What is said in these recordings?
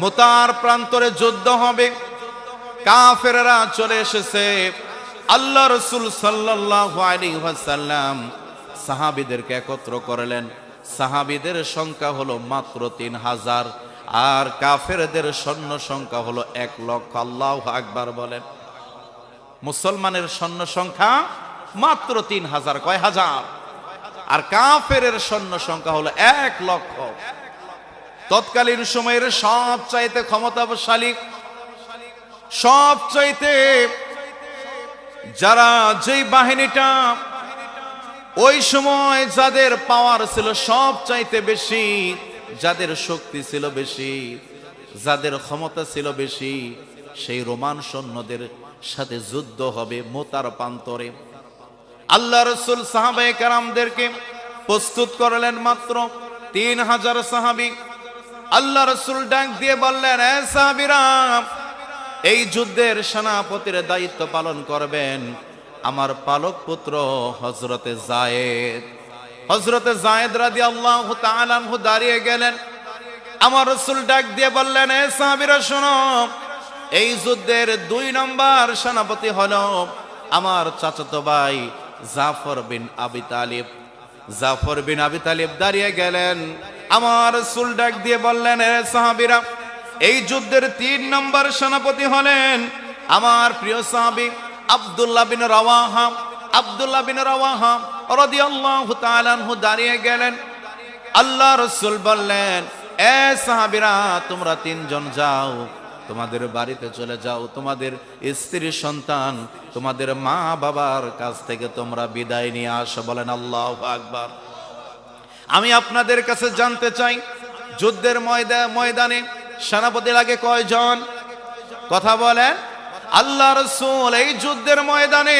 মোতার প্রান্তরে যুদ্ধ হবে। কাফেররা চলে এসেছে। আল্লাহ রসুল ওয়াসাল্লাম সাহাবীদেরকে একত্র করলেন। সাহাবীদের সংখ্যা হলো মাত্র তিন হাজার, আর কাফেরদের সৈন্য সংখ্যা হলো এক লক্ষ। আল্লাহ আকবার বলেন। মুসলমানের সৈন্য সংখ্যা মাত্র তিন হাজার, কয় হাজার? আর কাফের সৈন্য সংখ্যা হলো এক লক্ষ। তৎকালীন সময়ের সব চাইতে ক্ষমতাশালী সব চাইতে যারা যেই বাহিনীটা, ওই সময় যাদের পাওয়ার ছিল সব চাইতে বেশি, যাদের শক্তি ছিল বেশি, যাদের ক্ষমতা ছিল বেশি, সেই রোমান সৈন্যদের সাথে যুদ্ধ হবে মোতার প্রান্তরে। আল্লাহ রসুল সাহাবাই কারামদেরকে প্রস্তুত করলেন মাত্র তিন হাজার সাহাবি। আল্লাহ রসুল ডাক দিয়ে বললেন এই যুদ্ধের সেনাপতির দায়িত্ব পালন করবেন আমার পালক পুত্র হজরতে জায়েদ হজরতে জায়েদ রাদি আল্লাহ তালানহু দাঁড়িয়ে গেলেন। আমার রসুল ডাক দিয়ে বললেন, এ সাহাবিরা, শোনো, এই যুদ্ধের দুই নম্বর সেনাপতি হল আমার চাচাতো ভাই জাফর বিন আবি তালিব। জাফর বিন আবি তালিব দাঁড়িয়ে গেলেন। আমার রসুল ডাক দিয়ে বললেন, এ সাহাবিরা, এই যুদ্ধের তিন নম্বর সেনাপতি হলেন আমার প্রিয় সাহাবি আবদুল্লাহ বিন রাওয়াহা। আব্দুল্লাহ বিন রাওয়াহা রাদিয়াল্লাহু তাআলা আনহু দাঁড়িয়ে গেলেন। আল্লাহ রসুল বললেন, এ সাহাবিরা, তোমরা তিনজন যাও তোমাদের বাড়িতে চলে যাও, তোমাদের স্ত্রী সন্তান, তোমাদের মা বাবার কাছ থেকে তোমরা বিদায় নিয়ে আসো, বলেন আল্লাহ আকবার। আমি আপনাদের কাছে জানতে চাই, যুদ্ধের ময়দা, ময়দানে সেনাপতি লাগে কয়জন? কথা বলেন, আল্লাহ রসুল এই যুদ্ধের ময়দানে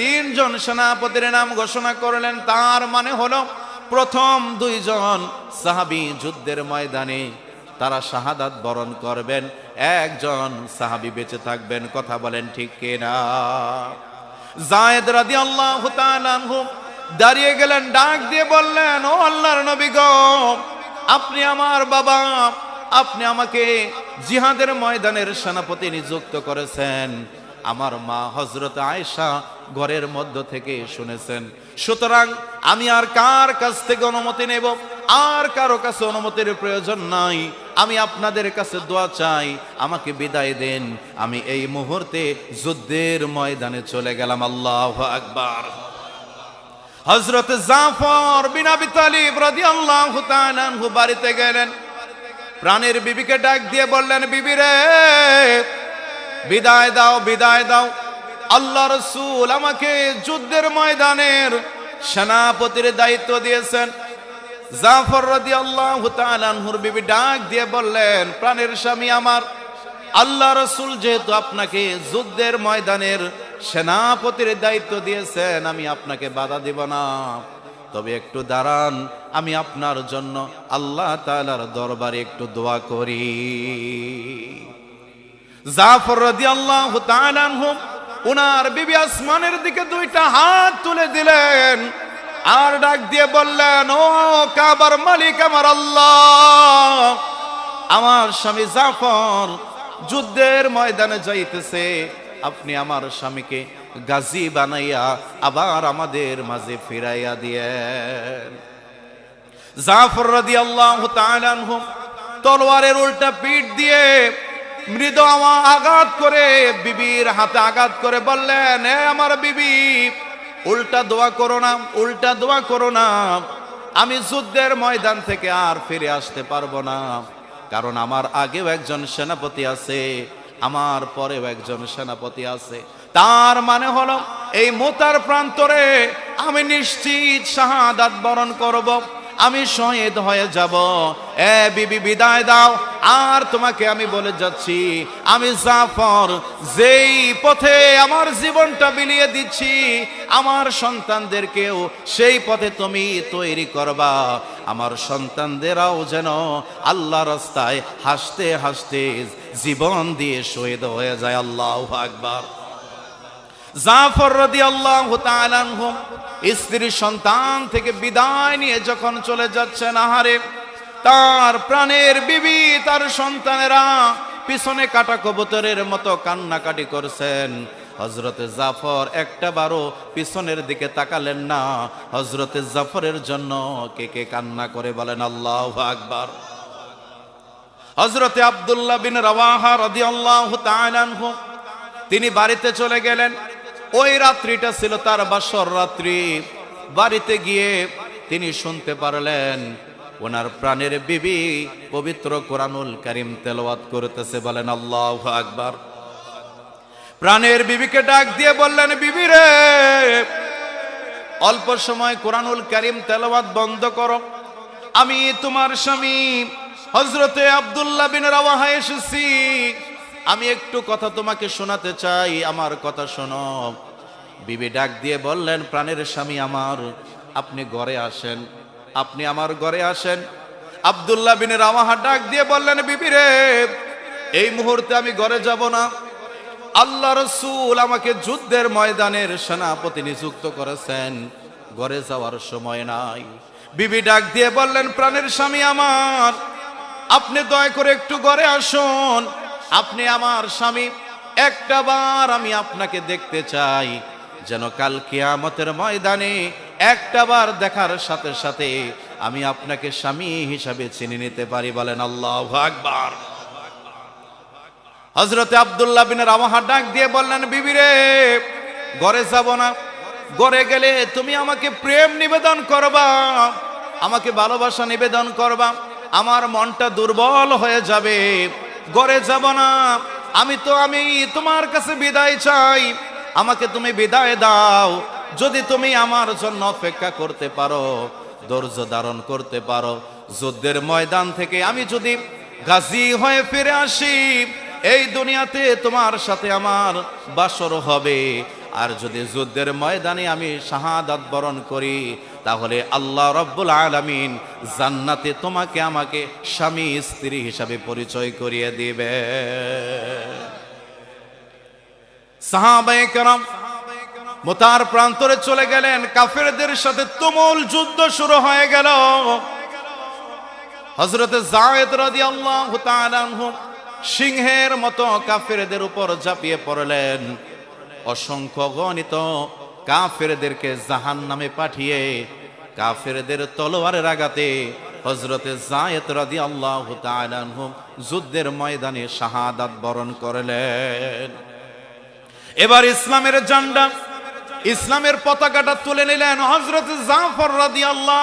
তিনজন সেনাপতির নাম ঘোষণা করলেন, তার মানে হলো প্রথম দুইজন সাহাবি যুদ্ধের ময়দানে তারা শাহাদাত বরণ করবেন। একজন সাহাবি বেঁচে থাকবেন, কথা বলেন ঠিক কেনা? জায়দ রাদি আল্লাহ দাঁড়িয়ে গেলেন, ডাক দিয়ে বললেন, ও আল্লাহর নবী আপনি আমার বাবা, আপনি আমাকে জিহাদের ময়দানের সেনাপতি নিযুক্ত করেছেন। আমার মা হজরত আয়েশা ঘরের মধ্য থেকে শুনেছেন। সুতরাং আমি আর কার কাছ থেকে অনুমতি নেব? আর কারও কাছে অনুমতির প্রয়োজন নাই। আমি আপনাদের কাছে দোয়া চাই, আমাকে বিদায় দেন। আমি এই মুহূর্তে যুদ্ধের ময়দানে চলে গেলাম। আল্লাহ আকবার। হজরত জাফর বিন আবি তালিব তাআলা আনহু বাড়িতে গেলেন। প্রাণের বিবিকে ডাক দিয়ে বললেন, বিবি রে বিদায় দাও বিদায় দাও। আল্লাহ রসুল আমাকে যুদ্ধের ময়দানের সেনাপতির দায়িত্ব দিয়েছেন। ডাক দিয়ে বললেন, প্রাণের স্বামী আমার যেহেতু আপনাকে যুদ্ধের ময়দানের সেনাপতির দায়িত্ব দিয়েছেন, আমি আপনাকে বাধা দিব না। তবে একটু দাঁড়ান, আমি আপনার জন্য আল্লাহ তালার দরবারে একটু দোয়া করি। জাফর রাদি আল্লাহ উনার বিবি আসমানের দিকে দুইটা হাত তুলে দিলেন আর ডাক দিয়ে বললেন, ও কাবার মালিক আমার আল্লাহ, আমার স্বামী জাফর যুদ্ধের ময়দানে যাইতেছে, আপনি আমার স্বামীকে গাজী বানাইয়া আবার আমাদের মাঝে ফিরাইয়া দিয়েন। জাফর রাদি আল্লাহ তলোয়ারের উল্টা পিঠ দিয়ে মৃদ আঘাত করে, বিবির হাতে আঘাত করে বললেন, এ আমার বিবি, উল্টা দোয়া করো না, উল্টা দোয়া করো না। আমি যুদ্ধের ময়দান থেকে আর ফিরে আসতে পারব না। কারণ আমার আগেও একজন সেনাপতি আছে, আমার পরেও একজন সেনাপতি আছে। তার মানে হলো, এই মোতার প্রান্তরে আমি নিশ্চিত শাহাদাত বরণ করব। আমি শহীদ হয়ে যাব। এ বিবি, বিদায় দাও। আর তোমাকে আমি বলে যাচ্ছি, আমি জাফর, যেই পথে আমার জীবনটা বিলিয়ে দিচ্ছি, আমার সন্তানদেরকেও সেই পথে তুমি তৈরি করবা। আমার সন্তানদেরাও যেন আল্লাহ রাস্তায় হাসতে হাসতে জীবন দিয়ে শহীদ হয়ে যায়। আল্লাহ আকবার। জাফর রদি আল্লাহ স্ত্রী সন্তান থেকে বিদায় নিয়ে যখন চলে যাচ্ছেন আহারে তার প্রাণের বিবি, তার সন্তানেরা পিছনে কাটা কবুতরের মতো কান্নাকাটি করছেন। হজরতে জাফর একটা বারো পিছনের দিকে তাকালেন না। হজরতে জাফরের জন্য কে কে কান্না করে বলেন, আল্লাহ আকবার। হজরতে আব্দুল্লাহ বিন রাদিয়াল্লাহু তাআলা আনহু, তিনি বাড়িতে চলে গেলেন। ওই রাত্রিটা ছিল তার বাসর রাত্রি। বাড়িতে গিয়ে তিনি শুনতে পারলেন ওনার প্রাণের বিবি পবিত্র কোরআনুল করিম তেলাওয়াত করতেছে, বলেন আল্লাহ আকবার। প্রাণের বিবিকে ডাক দিয়ে বললেন, বিবি রে, অল্প সময় কোরআনুল করিম তেলাওয়াত বন্ধ করো। আমি তোমার স্বামী হজরতে আবদুল্লাহ বিন রাওয়াহা এসেছি। আমি একটু কথা তোমাকে শোনাতে চাই, আমার কথা শোনো। বিবি ডাক দিয়ে বললেন, প্রাণের স্বামী আমার, আপনি ঘরে আসেন। আপনি আমার ঘরে আসেন। আবদুল্লাহ বিন রাওয়াহা ডাক দিয়ে বললেন, বিবি রে, এই মুহূর্তে আমি ঘরে যাব না। আল্লাহ রসুল আমাকে যুদ্ধের ময়দানের সেনাপতি নিযুক্ত করেছেন। ঘরে যাওয়ার সময় নাই। বিবি ডাক দিয়ে বললেন, প্রাণের স্বামী আমার, আপনি দয়া করে একটু ঘরে আসুন। আপনি আমার স্বামী, একটা বার আমি আপনাকে দেখতে চাই। যেন কাল কিয়ামতের ময়দানে একটা বার দেখার সাথে সাথে আমি আপনাকে স্বামী হিসাবে চিনে নিতে পারি বলেন আল্লাহ আকবার। হজরতে আবদুল্লাহ বিন রাওয়াহা ডাক দিয়ে বললেন, বিবি রে, ঘরে যাব না। ঘরে গেলে তুমি আমাকে প্রেম নিবেদন করবা, আমাকে ভালোবাসা নিবেদন করবা। আমার মনটা দুর্বল হয়ে যাবে। ঘরে যাব না। আমি তো, আমি তোমার কাছে বিদায় চাই। আমাকে তুমি বিদায় দাও। যদি তুমি আমার জন্য অপেক্ষা করতে পারো, ধৈর্য ধারণ করতে পারো, যুদ্ধের ময়দান থেকে আমি যদি গাজী হয়ে ফিরে আসি, এই দুনিয়াতে তোমার সাথে আমার বাসর হবে। আর যদি যুদ্ধের ময়দানে আমি শাহাদাত বরণ করি, তাহলে আল্লাহ রব্বুল আলামিন জান্নাতে তোমাকে আমাকে স্বামী, স্ত্রী হিসাবে পরিচয় করিয়ে দিবে সাহাবায়ে কেরাম মোতার প্রান্তরে চলে গেলেন। কাফেরদের সাথে তুমুল যুদ্ধ শুরু হয়ে গেল। হজরতে সিংহের মতো কাফেরদের উপর ঝাঁপিয়ে পড়লেন। অসংখ্য গণিত কাফেরদেরকে জাহান নামে পাঠিয়ে কাফেরদের তলোয়ারের আঘাতে হজরতে জায়েদ রাদি আল্লাহ যুদ্ধের ময়দানে শাহাদাত বরণ করলেন। এবার ইসলামের জান্ডা ইসলামের পতাকাটা তুলে নিলেন হজরত জাফর রাদি আল্লাহ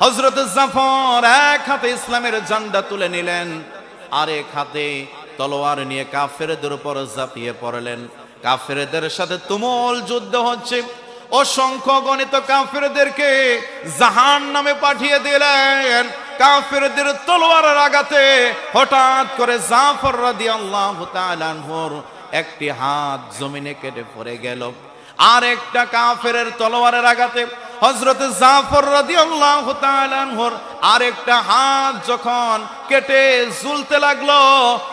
হজরত জাফর এক হাতে ইসলামের ঝান্ডা তুলে নিলেন, আরেক হাতে তলোয়ার নিয়ে কাফেরদের উপর ঝাঁপিয়ে পড়লেন। কাফেরদের সাথে তুমল যুদ্ধ হচ্ছে। অসংখ্য গণিত কাফেরদেরকে জাহান নামে পাঠিয়ে দিলেন। কাফেরদের তলোয়ারের আঘাতে হঠাৎ করে জাফর রাদি আল্লাহ একটি হাত জমিনে কেটে পড়ে গেল। আর একটা কাফের তলোয়ারের আঘাতে হজরত জাফর রাদিয়াল্লাহু তাআলা আনহুর আরেকটা হাত যখন কেটে ঝুলতে লাগল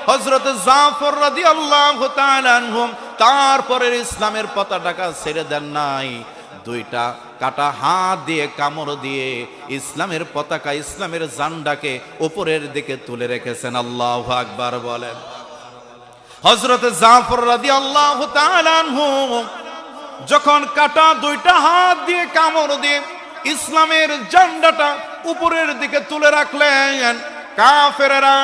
হজরত জাফর রাদিয়াল্লাহু তাআলা আনহু তারপরে ইসলামের পতাকাটা ছেড়ে দেন নাই। দুইটা কাটা হাত দিয়ে, কামড় দিয়ে ইসলামের পতাকা, ইসলামের জান্ডাকে উপরের দিকে তুলে রেখেছেন। আল্লাহ আকবার বলেন। হজরত জাফর তাআলা আনহু যখন কাটা দুইটা হাত দিয়ে কামড় দিয়ে ইসলামের জান্ডাটা উপরের দিকে তুলে রাখলেন, কাফেরেরা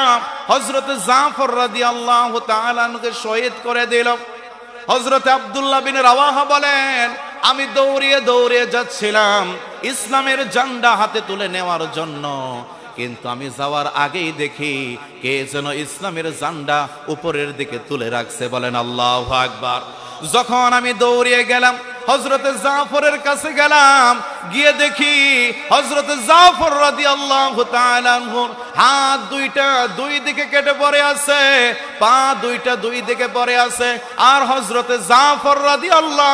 হজরত জাফর রাদি আল্লাহ তাআলাকে শহীদ করে দিল। হজরত আব্দুল্লাহ বিন রাওয়াহা বলেন, আমি দৌড়িয়ে দৌড়িয়ে যাচ্ছিলাম ইসলামের জান্ডা হাতে তুলে নেওয়ার জন্য। কিন্তু আমি যাওয়ার আগেই দেখি কে যেন ইসলামের জান্ডা উপরের দিকে তুলে রাখছে বলেন আল্লাহ আকবার। যখন আমি দৌড়িয়ে গেলাম হজরতে জাফরের কাছে গেলাম, গিয়ে দেখি হজরতে জাফর রাদি আল্লাহ হাত দুইটা দুই দিকে কেটে পড়ে আছে, পা দুইটা দুই দিকে পড়ে আছে আর হজরতে জাফর রাদি আল্লাহ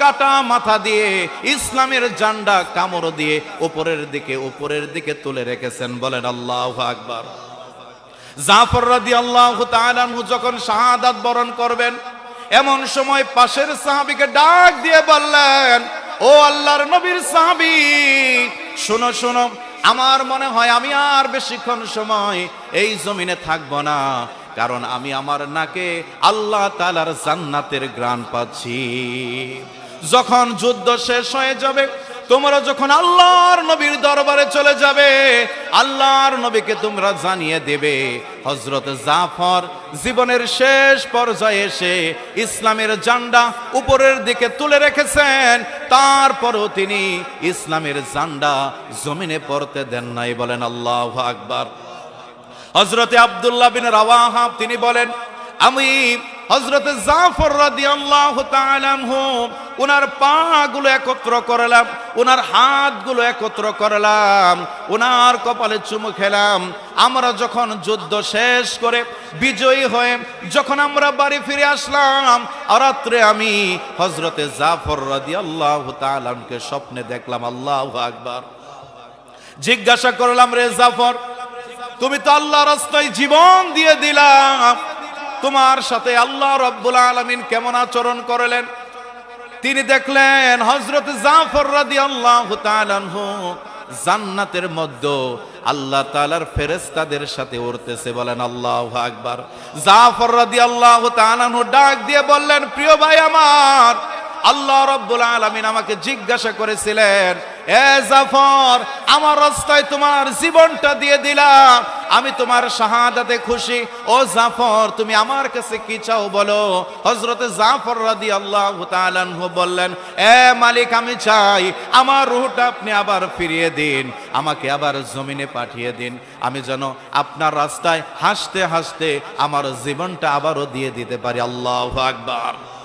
কাটা মাথা দিয়ে ইসলামের জান্ডা কামড় দিয়ে উপরের দিকে উপরের দিকে তুলে রেখেছেন, বলেন আল্লাহ আকবার। জাফর রাদি আল্লাহ যখন শাহাদাত বরণ করবেন এমন সময় পাশের সাহাবিকে ডাক দিয়ে বললেন, ও আল্লাহর নবীর সাহাবি, শোনো শোনো, আমার মনে হয় আমি আর বেশিক্ষণ সময় এই জমিনে থাকব না, কারণ আমি আমার নাকে আল্লাহ তালার জান্নাতের গ্রাণ পাচ্ছি। যখন যুদ্ধ শেষ হয়ে যাবে তোমরা যখন আল্লাহর নবীর দরবারে চলে যাবে, আল্লাহর নবীকে তোমরা জানিয়ে দেবে হজরত জাফর জীবনের শেষ পর্যায়ে এসে ইসলামের জান্ডা উপরের দিকে তুলে রেখেছেন। তারপরও তিনি ইসলামের জান্ডা জমিনে পড়তে দেন নাই বলেন আল্লাহ আকবার। হজরতে আব্দুল্লাহ বিন রাওয়াহাব তিনি বলেন, আমি হজরতে জাফর রাদিয়াল্লাহু তাআলা আনহু ওনার পা গুলো একত্র করলাম ওনার হাতগুলো একত্র করলাম ওনার কপালে চুমু খেলাম। আমরা যখন যুদ্ধ শেষ করে বিজয়ী হয়ে যখন আমরা বাড়ি ফিরে আসলাম রাত্রে আমি হজরতে জাফর রাদিয়াল্লাহু তাআলা আনহুকে স্বপ্নে দেখলাম, আল্লাহ আকবার। জিজ্ঞাসা করলাম, রে জাফর, তুমি তো আল্লাহ রাস্তায় জীবন দিয়ে দিলাম তোমার সাথে আল্লাহ রব্বুল আলমিন কেমন আচরণ করলেন? তিনি দেখলেন হজরত জাফর রাদি আল্লাহ জান্নাতের মধ্যে আল্লাহ তালার ফেরেস্তাদের সাথে উঠতেছে বলেন আল্লাহ আকবার। জাফর রাদি আল্লাহ ডাক দিয়ে বললেন, প্রিয় ভাই আমার, আল্লাহ রব্বুল আলমিন আমাকে জিজ্ঞাসা করেছিলেন এ জাফর, আমার রাস্তায় তোমার জীবনটা দিয়ে দিলাম। আমি তোমার শাহাদাতে খুশি। ও জাফর, তুমি আমার কাছে কি চাও বলো? হজরতে জাফর রাদি আল্লাহ বললেন, এ মালিক, আমি চাই। আমার রুহটা আপনি আবার ফিরিয়ে দিন। আমাকে আবার জমিনে পাঠিয়ে দিন। আমি যেন আপনার রাস্তায় হাসতে হাসতে আমার জীবনটা আবারও দিয়ে দিতে পারি। আল্লাহ আকবার।